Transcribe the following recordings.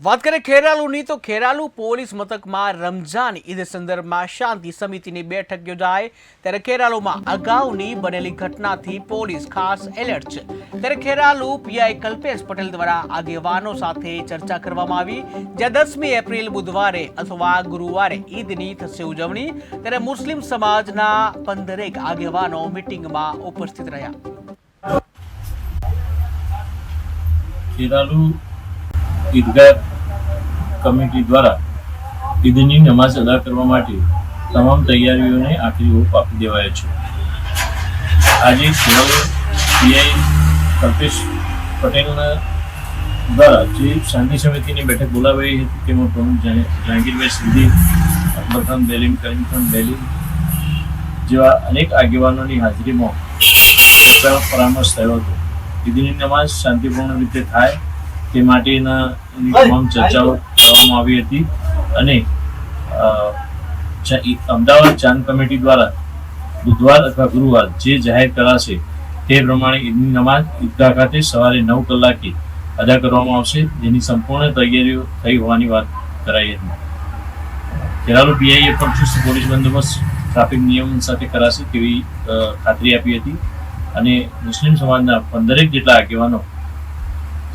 વાત કરીએ ખેરાલુની, તો ખેરાલુ પોલીસ મથકમાં રમઝાન ઈદ સંદર્ભમાં શાંતિ સમિતિની બેઠક યોજાય ત્યારે ખેરાલુમાં અગાઉની બનેલી ઘટનાથી પોલીસ ખાસ એલર્ટ છે. ત્યારે ખેરાલુ પીઆઈ કલ્પેશ પટેલ દ્વારા આગેવાનો સાથે ચર્ચા કરવામાં આવી. જ્યાં દસમી એપ્રિલ બુધવારે અથવા ગુરુવારે ઈદની થશે ઉજવણી. ત્યારે મુસ્લિમ સમાજના પંદરેક આગેવાનો મિટિંગમાં ઉપસ્થિત રહ્યા. ખેરાલુ ઈદગાહ કમિટી દ્વારા ઈદની નમાઝ અદા કરવા માટે તમામ તૈયારીઓને આખરી ઓપ આપી દેવાયો છે. આજે સેવાઓ પીઆઈ કલ્પેશ પટેલના દ્વારા જે શાંતિ સમિતિની બેઠક બોલાવાઈ હતી, તેમાં પ્રમુખ જહાંગીરભાઈ સિદ્ધિ અકબર ખાન બેલીમ કરીમ ખાન બેલીમ જેવા અનેક આગેવાનોની હાજરીમાં પરામર્શ થયો હતો. ઈદની નમાઝ શાંતિપૂર્ણ રીતે થાય તે માટેના તમામ ચર્ચાઓ કરવામાં આવી હતી. અને અમદાવાદ ચાંદ કમિટી દ્વારા બુધવાર અથવા ગુરુવાર જે જાહેર કરાશે તે પ્રમાણે ઈદની નમાઝ ઈદગાહ ખાતે સવારે નવ કલાકે અદા કરવામાં આવશે. જેની સંપૂર્ણ તૈયારીઓ થઈ હોવાની વાત કરાઈ હતી. ખેરાલુ પીઆઈએ પણ ચુસ્ત પોલીસ બંદોબસ્ત ટ્રાફિક નિયમન સાથે કરાશે તેવી ખાતરી આપી હતી. અને મુસ્લિમ સમાજના પંદરેક જેટલા આગેવાનો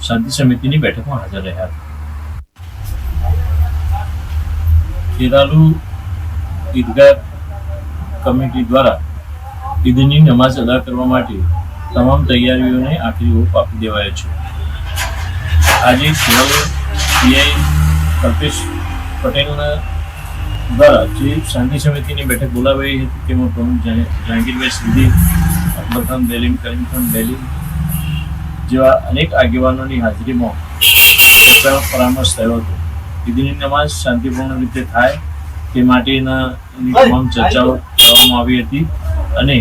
શાંતિ સમિતિની બેઠકમાં હાજર રહ્યા હતા. ખેરાલુ ઈદગાહ કમિટી દ્વારા ઈદની નમાઝ અદા કરવા માટે તમામ તૈયારીઓને આખરી ઓપ આપી દેવાયો છે. આજે ખેરાલુ પીઆઈ કલ્પેશ પટેલના દ્વારા જે શાંતિ સમિતિની બેઠક બોલાવાઈ હતી, તેમાં પ્રમુખ જહાં- જહાંગીરભાઈ સિદ્ધિ અકબર ખાન, બેલીમ, કરીમ જેવા અનેક આગેવાનોની હાજરીમાં પરામર્શ થયો હતો. ઈદની નમાઝ શાંતિપૂર્ણ રીતે થાય તે માટેના તમામ ચર્ચાઓ કરવામાં આવી હતી અને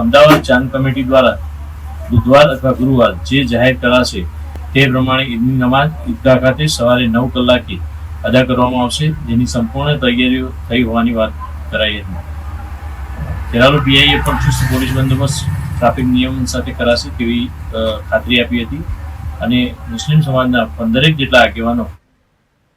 અમદાવાદ ચાંદ કમિટી દ્વારા બુધવાર અથવા ગુરુવાર જે જાહેર કરાશે તે પ્રમાણે ઈદની નમાઝ ઈદગાહ ખાતે સવારે નવ કલાકે અદા કરવામાં આવશે. જેની સંપૂર્ણ તૈયારીઓ થઈ હોવાની વાત કરાઈ હતી. ખેરાલુ પીઆઈએ પણ ચુસ્ત પોલીસ બંદોબસ્ત ટ્રાફિક નિયમન સાથે કરાશે તેવી ખાતરી આપી હતી. અને મુસ્લિમ સમાજના પંદરેક જેટલા આગેવાનો